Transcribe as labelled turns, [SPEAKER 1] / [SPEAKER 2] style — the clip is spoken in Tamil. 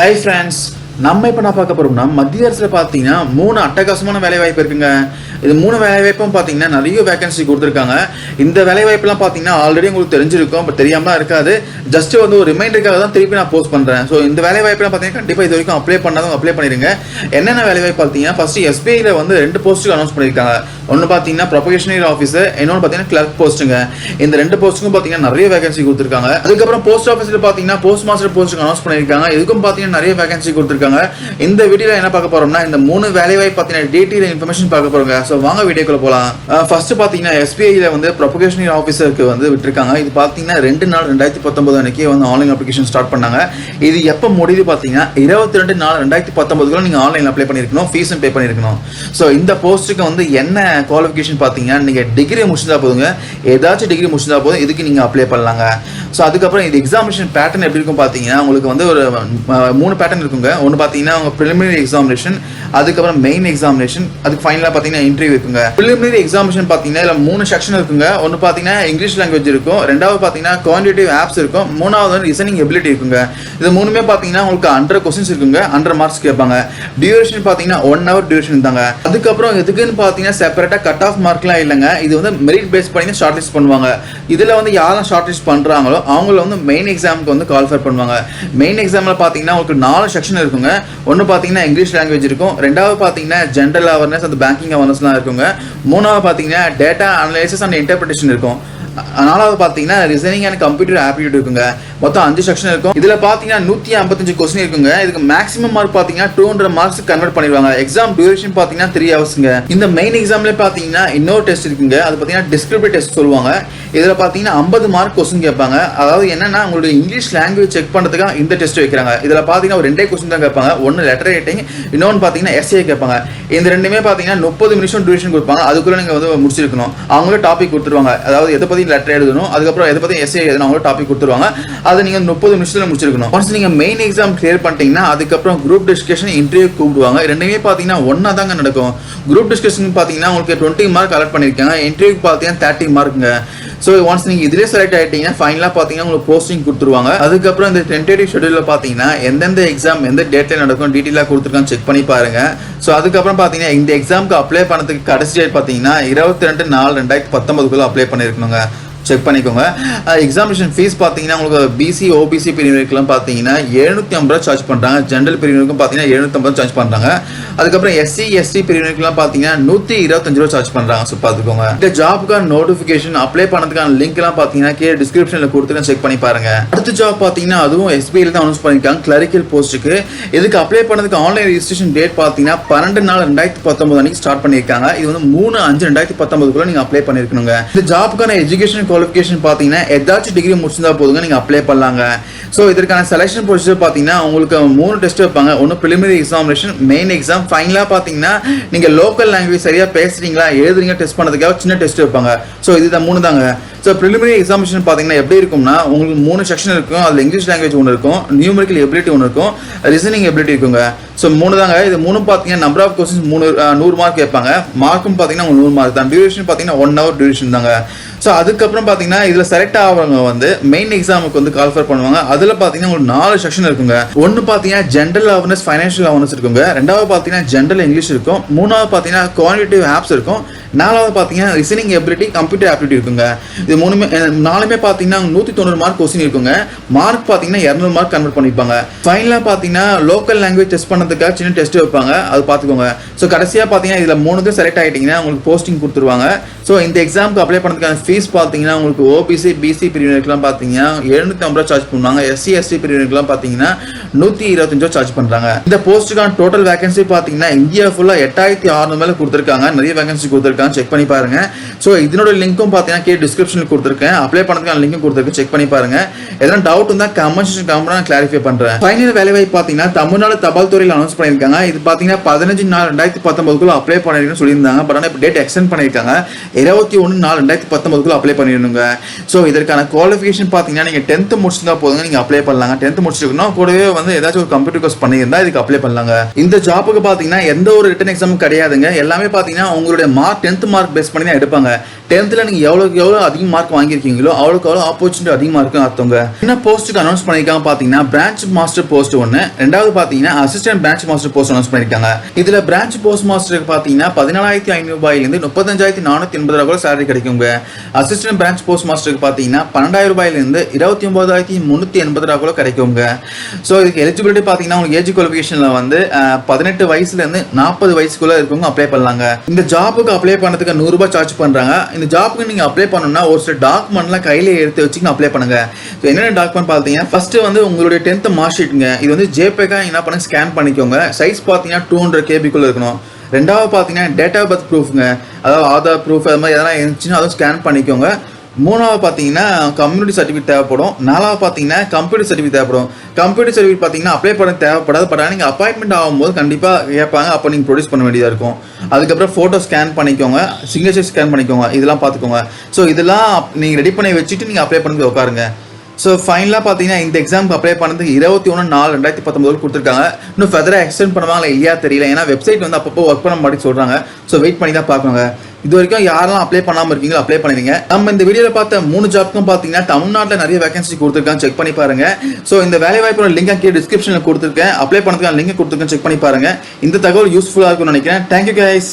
[SPEAKER 1] ஹை ஃப்ரெண்ட்ஸ் நம்ம இப்போ நான் பார்க்க போகிறோம்னா மத்திய அரசில் பார்த்தீங்கன்னா மூணு அட்டகாசமான வேலை வாய்ப்பு இருக்குங்க. இது மூணு வேலை வாய்ப்பும் பார்த்தீங்கன்னா நிறைய வேகன்சி கொடுத்துருக்காங்க. இந்த வேலை வாய்ப்புலாம் பார்த்தீங்கன்னா ஆல்ரெடி உங்களுக்கு தெரிஞ்சிருக்கும் பட் தெரியாமலாம் இருக்காது. ஜஸ்ட் வந்து ஒரு ரிமைண்டருக்காக தான் திருப்பி நான் போஸ்ட் பண்ணுறேன் ஸோ இந்த வேலை வாய்ப்புலாம் பார்த்தீங்கன்னா கண்டிப்பாக இது வரைக்கும் அப்ளை பண்ணாதவங்க அப்ளை பண்ணிடுங்க என்னென்ன வேலை வாய்ப்பு பார்த்தீங்கன்னா ஃபர்ஸ்ட் எஸ்பிஐயில் வந்து ரெண்டு போஸ்ட்டுக்கு அனௌன்ஸ் பண்ணியிருக்காங்க ஒன்று பார்த்தீங்கன்னா ப்ரொபகேஷனரி ஆஃபீஸர் இன்னொன்று பார்த்தீங்கன்னா கிளர்க் போஸ்ட்டுங்க இந்த ரெண்டு போஸ்ட்டுக்கும் பார்த்தீங்கன்னா நிறைய வேகன்சி கொடுத்துருக்காங்க. அதுக்கப்புறம் போஸ்ட் ஆஃபீஸில் பார்த்தீங்கன்னா போஸ்ட் மாஸ்டர் போஸ்ட்டுக்கு அனௌன்ஸ் பண்ணியிருக்காங்க இதுக்கும் பார்த்தீங்கன்னா நிறைய வேகன்சி கொடுத்துருக்காங்க. இந்த வீடியோவில் என்ன பார்க்க போறோம்னா இந்த மூணு வேலை வாய்ப்பு பார்த்தீங்கன்னா டீட்டெயில் இன்ஃபர்மேஷன் பார்க்க போகிறோங்க ஸோ வாங்க வீடியோக்குள்ள போகலாம் ஃபர்ஸ்ட் பார்த்தீங்கன்னா எஸ்பிஐயில் வந்து ப்ரொபகேஷனரி ஆஃபீஸருக்கு வந்து விட்டுருக்காங்க. இது பார்த்தீங்கன்னா ரெண்டு நாள் ரெண்டாயிரத்தி பத்தொன்பது அன்றைக்கி வந்து ஆன்லைன் அப்ளிகேஷன் ஸ்டார்ட் பண்ணாங்க. இது எப்போ முடியுது பார்த்தீங்கன்னா இருபத்தி ரெண்டு நாள் ரெண்டாயிரத்தி பத்தொன்பதுக்குள்ள நீங்கள் ஆன்லைன் அப்ளை பண்ணியிருக்கணும் ஃபீஸும் பே பண்ணியிருக்கணும் ஸோ இந்த போஸ்ட்டுக்கு வந்து என்ன குவாலிஃபிகேஷன் பார்த்தீங்கன்னா நீங்கள் டிகிரி முடிச்சிருந்தா போதுங்க. ஏதாச்சும் டிகிரி முடிச்சிருந்தா போதும். இதுக்கு நீங்கள் அப்ளை பண்ணலாங்க. ஸோ அதுக்கப்புறம் இது எக்ஸாமினேஷன் பேட்டர்ன் எப்படி இருக்கும் பார்த்தீங்கன்னா உங்களுக்கு வந்து ஒரு மூணு பேட்டர்ன் இருக்குங்க. ஒன்று பார்த்தீங்கன்னா உங்கள் ப்ரிலிமினரி எக்ஸாமினேஷன் அதுக்கப்புறம் மெயின் எக்ஸாமினேஷன் அதுக்கு ஃபைனலாக பார்த்தீங்கன்னா இன்டர்வியூ இருக்குங்க. ப்ரிலிமினரி எக்ஸாமினேஷன் பார்த்தீங்கன்னா இதில் மூணு செக்ஷன் இருக்குங்க. ஒன்று பார்த்தீங்கன்னா இங்கிலீஷ் லாங்குவேஜ் இருக்கும். ரெண்டாவது பார்த்தீங்கன்னா குவான்டிட்டிவ் ஆப்ஸ் இருக்கும். மூணாவது வந்து லிசனிங் எபிலிட்டி இருக்குங்க. இது மூணுமே பார்த்தீங்கன்னா உங்களுக்கு ஹண்ட்ரட் கொஸ்டின்ஸ் இருக்குங்க. ஹண்ட்ரட் மார்க்ஸ் கேட்பாங்க. டியூரேஷன் பார்த்தீங்கன்னா ஒன் ஹவர் டியூரேஷன் தாங்க. அதுக்கப்புறம் எதுக்குன்னு பார்த்தீங்கன்னா செப்பரேட்டாக கட் ஆஃப் மார்க்லாம் இல்லைங்க. இது வந்து மெரிட் பேஸ் பண்ணி ஷார்ட் லிஸ்ட் பண்ணுவாங்க. இதில் வந்து யாரெல்லாம் ஷார்ட் லிஸ்ட் பண்ணுறாங்களோ அவங்கள வந்து மெயின் எக்ஸாமுக்கு வந்து குவாலிஃபை பண்ணுவாங்க. மெயின் எக்ஸாமில் பார்த்தீங்கன்னா உங்களுக்கு நாலு செக்ஷன் இருக்குங்க. ஒன்று பார்த்தீங்கன்னா இங்கிலீஷ் லாங்குவேஜ் இருக்கும். ரெண்டாவது பார்த்தீங்கன்னா ஜென்ரல் அவேர்னஸ் அந்த பேங்கிங் அவேர்னஸ்லாம் இருக்குங்க. மூணாவது பார்த்தீங்கன்னா டேட்டா அனலைசிஸ் அண்ட் இன்டர்பிரிட்டேஷன் இருக்கும். நாலாவது பார்த்தீங்கன்னா ரிசனிங் அண்ட் கம்ப்யூட்டர் ஆப்டியூட் இருக்குங்க. மொத்தம் அஞ்சு செக்ஷன் இருக்கும். இதில் பார்த்தீங்கன்னா நூற்றி ஐம்பத்தஞ்சு கொஸ்டின் இருக்குங்க. இதுக்கு மேக்ஸிமம் மார்க் பார்த்தீங்கன்னா டூ ஹண்ட்ரட் மார்க்ஸ் கன்வெர்ட் பண்ணிடுவாங்க. எக்ஸாம் டியூரேஷன் பார்த்தீங்கன்னா த்ரீ ஹவர்ஸ்ங்க இந்த மெயின் எக்ஸாம்ல பார்த்தீங்கன்னா இன்னொரு டெஸ்ட் இருக்குங்க. அது பார்த்தீங்கன்னா டிஸ்கிரிப்டிவ் டெஸ்ட் சொல்லுவாங்க. இதில் பார்த்தீங்கன்னா ஐம்பது மார்க் கொஸ்டின் கேட்பாங்க. அதாவது என்னன்னா உங்களுடைய இங்கிலீஷ் லாங்குவேஜ் செக் பண்ணுறதுக்காக இந்த டெஸ்ட் வைக்கிறாங்க. இதில் பார்த்தீங்கன்னா ஒரு ரெண்டே கொஸ்டின் தான் கேட்பாங்க. ஒன்று லெட்டர் ரைட்டிங் இன்னொன்று பார்த்தீங்கன்னா எஸ்ஏ கேட்பாங்க. இந்த ரெண்டுமே பார்த்தீங்கன்னா முப்பது நிமிஷம் டியூரேஷன் கொடுப்பாங்க. அதுக்குள்ளே நீங்கள் வந்து முடிச்சிருக்கணும். அவங்களே டாபிக் கொடுத்துருவாங்க. அதாவது எதை பற்றி லெட்டர் எழுதணும். அதுக்கப்புறம் எதை பற்றி எஸ்ஏ எழுதணும். அவங்களோட டாபிக் கொடுத்துருவாங்க. அதை நீங்கள் முப்பது நிமிஷத்தில் முடிச்சிருக்கணும். ஒன்ஸ் நீங்கள் மெயின் எக்ஸாம் கிளியர் பண்ணிட்டீங்கன்னா அதுக்கப்புறம் குரூப் டிஸ்கஷன் இன்டர்வியூ கூப்பிடுவாங்க. ரெண்டுமே பார்த்தீங்கன்னா ஒன்றா தாங்க நடக்கும். குரூப் டிஸ்கஷன் பார்த்தீங்கன்னா உங்களுக்கு டுவெண்ட்டி மார்க் கலெக்ட் பண்ணியிருக்காங்க இன்டர்வியூக்கு பார்த்தீங்கன்னா தேர்ட்டி மார்க்குங்க ஸோ ஒன்ஸ் நீங்கள் இதிலே செலக்ட் ஆகிட்டீங்கன்னா ஃபைனலாக பார்த்தீங்கன்னா உங்களுக்கு போஸ்டிங் கொடுத்துருவாங்க. அதுக்கப்புறம் இந்த டென்டேட்டிவ் ஷெடியூலில் பார்த்தீங்கன்னா எந்தெந்த எக்ஸாம் எந்த டேட்டில் நடக்கும் டீட்டெயிலாக கொடுத்துருக்கான்னு செக் பண்ணி பாருங்க. ஸோ அதுக்கப்புறம் பார்த்தீங்கன்னா இந்த எக்ஸாமுக்கு அப்ளை பண்ணதுக்கு கடைசி டேட் பார்த்தீங்கன்னா இருபத்தி ரெண்டு நாலு ரெண்டாயிரத்தி பத்தொன்பதுக்குள்ள அப்ளை பண்ணியிருக்கணுங்க செக் பண்ணிக்கோங்க. எக்ஸாமினேஷன் ஃபீஸ் பார்த்தீங்கன்னா உங்களுக்கு பிசி ஓபிசி பிரிவினருக்குலாம் பார்த்தீங்கன்னா எழுநூற்றி ஐம்பது ரூபா சார்ஜ் பண்ணுறாங்க ஜென்ரல் பிரிவினருக்கும் பார்த்தீங்கன்னா எழுநூற்றம்பது சார்ஜ் பண்ணுறாங்க அதுக்கப்புறம் எஸ்சி எஸ்டி பிரிவினருக்குலாம் பார்த்தீங்கன்னா நூற்றி இருபத்தஞ்சு ரூபா சார்ஜ் பண்ணுறாங்க ஸோ பார்த்துக்கோங்க. இந்த ஜாப்புக்கான நோட்டிஃபிகேஷன் அப்ளை பண்ணதுக்கான லிங்க்லாம் பார்த்தீங்கன்னா கீழே டிஸ்கிரிப்ஷனில் கொடுத்துட்டு செக் பண்ணி பாருங்க. அடுத்த ஜாப் பார்த்தீங்கன்னா அதுவும் எஸ்பிஐல தான் அனௌன்ஸ் பண்ணியிருக்காங்க கிளரிக்கல் போஸ்ட்டுக்கு இதுக்கு அப்ளை பண்ணதுக்கு ஆன்லைன் ரெஜிஸ்ட்ரேஷன் டேட் பார்த்தீங்கன்னா பன்னெண்டு நாள் ரெண்டாயிரத்தி பத்தொன்பது அன்னைக்கு ஸ்டார்ட் பண்ணியிருக்காங்க. இது வந்து மூணு அஞ்சு ரெண்டாயிரத்தி பத்தொன்பதுக்குள்ள நீங்கள் அப்ளை பண்ணிருக்கணுங்க இந்த ஜாப்புக்கான எஜுகேஷன் குவாலிஃபிகேஷன் பார்த்தீங்கன்னா ஏதாச்சும் டிகிரி முடிச்சிருந்தா போதுங்க நீங்கள் அப்ளை பண்ணலாங்க. ஸோ இதற்கான செலெக்ஷன் ப்ரொசீஜர் பார்த்தீங்கன்னா உங்களுக்கு மூணு டெஸ்ட் வைப்பாங்க. ஒன்று preliminary எக்ஸாமினேஷன் மெயின் எக்ஸாம் ஃபைனலாக பார்த்தீங்கன்னா நீங்கள் லோக்கல் லாங்குவேஜ் சரியாக பேசுறீங்களா எழுதுறீங்க டெஸ்ட் பண்ணுறதுக்காக சின்ன டெஸ்ட் வைப்பாங்க. ஸோ இதுதான் மூணு தாங்க. ஸோ preliminary எக்ஸாமினேஷன் பார்த்தீங்கன்னா எப்படி இருக்கும்னா உங்களுக்கு மூணு செக்ஷன் இருக்கும். அதில் இங்கிலீஷ் லாங்குவேஜ் ஒன்று இருக்கும். நியூமரிக்கல் எபிலிட்டி ஒன்று இருக்கும். ரிசனிங் எபிலிட்டி இருக்குங்க. ஸோ மூணு தாங்க. இது மூணு பார்த்தீங்கன்னா நம்பர் ஆஃப் கொஸ்டின்ஸ் மூணு நூறு மார்க் கேட்பாங்க. மார்க்கும் பார்த்தீங்கன்னா உங்களுக்கு நூறு மார்க் தான். டியூரேஷன் பார்த்தீங்கன்னா ஒன் ஹவர் டியூரேஷன் தாங்க. ஸோ அதுக்கப்புறம் பார்த்தீங்கன்னா இதில் செலக்ட் ஆகிறவங்க வந்து மெயின் எக்ஸாமுக்கு வந்து கால்ஃபர் பண்ணுவாங்க. அதில் பார்த்தீங்கன்னா உங்களுக்கு நாலு செக்ஷன் இருக்குங்க. ஒன்று பார்த்தீங்கன்னா ஜென்ரல் அவேர்னஸ் ஃபைனான்ஷியல் அவேர்னஸ் இருக்குங்க. ரெண்டாவது பார்த்தீங்கன்னா ஜென்ரல் இங்கிலீஷ் இருக்கும். மூணாவது பார்த்தீங்கன்னா குவான்டிட்டிவ் ஆப்ஸ் இருக்கும். நாலாவது பார்த்தீங்கன்னா ரிசனிங் எபிலிட்டி கம்ப்யூட்டர் ஆப்டிலிட்டி இருக்குங்க. இது மூணுமே நாலுமே பார்த்தீங்கன்னா நூற்றி தொண்ணூறு மார்க் கொஸ்டின் இருக்குங்க. மார்க் பார்த்தீங்கன்னா இரநூறு மார்க் கன்வெர்ட் பண்ணிப்பாங்க. ஃபைனலாக பார்த்தீங்கன்னா லோக்கல் லாங்குவேஜ் டெஸ்ட் பண்ணதுக்காக சின்ன டெஸ்ட் வைப்பாங்க. அது பார்த்துக்கோங்க ஸோ கடைசியாக பார்த்தீங்கன்னா இதில் மூணுக்கும் செலக்ட் ஆகிட்டீங்கன்னா உங்களுக்கு போஸ்டிங் கொடுத்துருவாங்க. ஸோ இந்த எக்ஸாமுக்கு அப்ளை பண்ணுறதுக்கான ஃபீஸ் பார்த்தீங்கன்னா உங்களுக்கு ஓபிசி பிசி பிரிவினருக்குலாம் பார்த்தீங்கன்னா எழுநூற்றி ஐம்பது ரூபா சார்ஜ் பண்ணுவாங்க. எஸ்சி எஸ்டி பிரிவினருக்குலாம் பார்த்தீங்கன்னா நூற்றி இருபத்தஞ்சு ரூபா சார்ஜ் பண்ணுறாங்க இந்த போஸ்ட்டுக்கான டோட்டல் வேகன்சி பார்த்தீங்கன்னா இந்தியா ஃபுல்லாக எட்டாயிரத்தி அறுநூறு மேலே கொடுத்துருக்காங்க. நிறைய வேகன்சி கொடுத்துருக்காங்க. செக் பண்ணி பாருங்க. ஸோ இதனோட லிங்க்கும் பார்த்தீங்கன்னா கே டிஸ்கிரிப்ஷனில் கொடுத்துருக்கேன். அப்ளை பண்ணதுக்கான லிங்க்கும் கொடுத்துருக்கேன். செக் பண்ணி பாருங்க. எதனா டவுட் இருந்தால் கமெண்ட் செக்ஷன் கமெண்ட் நான் கிளாரிஃபை பண்ணுறேன் ஃபைனல் வேலைவாய்ப்பு பார்த்தீங்கன்னா தமிழ்நாடு தபால் துறையில் அனௌன்ஸ் பண்ணியிருக்காங்க. இது பார்த்தீங்கன்னா பதினஞ்சு நாள் ரெண்டாயிரத்தி பத்தொன்பதுக்குள்ள அப்ளை பண்ணிருக்கேன்னு சொல்லியிருந்தாங்க. பட் ஆனால் இப்போ டேட் எக்ஸ்டென்ட் பண்ணியிருக்காங்க. இருபத்தி ஒன்று நாலு ரெண்டாயிரத்தி பத்தொன்பது பத்தொம்பதுக்குள்ள அப்ளை பண்ணிடணுங்க ஸோ இதற்கான குவாலிஃபிகேஷன் பார்த்தீங்கன்னா நீங்கள் டென்த்து முடிச்சிருந்தா போதுங்க நீங்கள் அப்ளை பண்ணலாங்க. டென்த்து முடிச்சிருக்கணும் கூடவே வந்து ஏதாச்சும் ஒரு கம்ப்யூட்டர் கோர்ஸ் பண்ணியிருந்தா இதுக்கு அப்ளை பண்ணலாங்க. இந்த ஜாப்புக்கு பார்த்தீங்கன்னா எந்த ஒரு ரிட்டன் எக்ஸாமும் கிடையாதுங்க. எல்லாமே பார்த்தீங்கன்னா உங்களுடைய மார்க் டென்த் மார்க் பேஸ் பண்ணி தான் எடுப்பாங்க. டென்த்தில் நீங்கள் எவ்வளோக்கு எவ்வளோ அதிக மார்க் வாங்கியிருக்கீங்களோ அவ்வளோக்கு அவ்வளோ ஆப்பர்ச்சுனிட்டி அதிகமாக இருக்கும் அர்த்தவங்க என்ன போஸ்ட்டுக்கு அனௌன்ஸ் பண்ணியிருக்காங்க பார்த்தீங்கன்னா பிரான்ச் மாஸ்டர் போஸ்ட் ஒன்று ரெண்டாவது பார்த்தீங்கன்னா assistant branch master post announce பண்ணியிருக்காங்க. இதில் பிரான்ச் போஸ்ட் மாஸ்டருக்கு பார்த்தீங்கன்னா பதினாலாயிரத்தி ஐநூறு ரூபாயிலிருந்து முப்பத்தஞ்சாயிரத்தி நானூற்றி எண்பது ரூபாய் கூட சேலரி கிடைக்குங்க. அசிஸ்டன்ட் பிரான்ச் போஸ்ட் மாஸ்டருக்கு பார்த்தீங்கன்னா பன்னெண்டாயிரம் ரூபாயிலேருந்து இருபத்தி ஒன்பதாயிரத்தி முந்நூற்றி எண்பது ரூபா கூட கிடைக்குங்க. ஸோ இதுக்கு எலிஜிபிலிட்டி பார்த்தீங்கன்னா உங்களுக்கு ஏஜ் குவாலிஃபிகேஷனில் வந்து பதினெட்டு வயசுலேருந்து நாற்பது வயசுக்குள்ளே இருக்கவங்க அப்ளை பண்ணலாங்க. இந்த ஜாப்புக்கு அப்ளை பண்ணதுக்கு நூறுரூபா சார்ஜ் பண்ணுறாங்க இந்த ஜாப்புக்கு நீங்கள் அப்ளை பண்ணணும்னா ஒரு சில டாக்குமெண்ட்லாம் கையில் எடுத்து வச்சுக்கணும் அப்ளை பண்ணுங்க. ஸோ என்னென்ன டாக்குமெண்ட் பார்த்தீங்கன்னா ஃபஸ்ட்டு வந்து உங்களுடைய டென்த் மார்க் ஷீட்டுங்க இது வந்து ஜேபேக்காக என்ன பண்ணுங்க ஸ்கேன் பண்ணிக்கோங்க. சைஸ் பார்த்தீங்கன்னா டூ ஹண்ட்ரட் கேபிக்குள்ளே இருக்கணும். ரெண்டாவது பார்த்தீங்கன்னா டேட்டா ஆஃப் பர்த் ப்ரூஃப்ங்க அதாவது ஆதார் ப்ரூஃப் அது மாதிரி எதனா இருந்துச்சுன்னா அதுவும் ஸ்கேன் பண்ணிக்கோங்க. மூணாவது பார்த்தீங்கன்னா கம்யூனிட்டி சர்டிஃபிகேட் தேவைப்படும். நாலாவது பார்த்தீங்கன்னா கம்ப்யூட்டர் சர்டிஃபிகேட் தேவைப்படும். கம்ப்யூட்டர் சர்டிஃபிகேட் பார்த்தீங்கன்னா அப்ளை பண்ண தேவைப்படாது. பட் ஆனால் நீங்கள் அப்பாயின்மெண்ட் ஆகும்போது கண்டிப்பாக கேட்பாங்க. அப்போ நீங்கள் ப்ரொடியூஸ் பண்ண வேண்டியதாக இருக்கும். அதுக்கப்புறம் ஃபோட்டோ ஸ்கேன் பண்ணிக்கோங்க. சிக்னேச்சர் ஸ்கேன் பண்ணிக்கோங்க. இதெல்லாம் பார்த்துக்கோங்க. ஸோ இதெல்லாம் நீங்கள் ரெடி பண்ணி வச்சுட்டு நீங்கள் அப்ளை பண்ணி உட்காருங்க. ஸோ ஃபைனலாக பார்த்தீங்கன்னா இந்த எக்ஸாமுக்கு அப்ளை பண்ணதுக்கு இருபத்தி ஒன்று நாலு ரெண்டாயிரத்தி பத்தொம்பது கொடுத்துருக்காங்க. இன்னும் ஃபெதராக எக்ஸ்டெண்ட் பண்ணுவாங்களா இல்லையா தெரியல. ஏன்னா வெப்சைட் வந்து அப்பப்போ ஒர்க் பண்ண மாதிரி சொல்கிறாங்க ஸோ வெயிட் பண்ணி தான் பார்க்கணுங்க. இது வரைக்கும் யாரெல்லாம் அப்ளை பண்ணாமல் இருக்கீங்களோ அப்ளை பண்ணிடுங்க. நம்ம இந்த வீடியோவில் பார்த்த மூணு ஜாப்க்கும் பார்த்தீங்கன்னா தமிழ்நாட்டில் நிறைய வேகன்சி கொடுத்துருக்காங்க. செக் பண்ணி பாருங்க. ஸோ இந்த வேலை வாய்ப்போட லிங்க் கீழே டிஸ்கிரிப்ஷனில் கொடுத்துருக்கேன். அப்ளை பண்ணுறதுக்கான லிங்க் கொடுத்துருக்கேன். செக் பண்ணி பாருங்க. இந்த தகவல் யூஸ்ஃபுல்லாக இருக்கும்னு நினைக்கிறேன். Thank you guys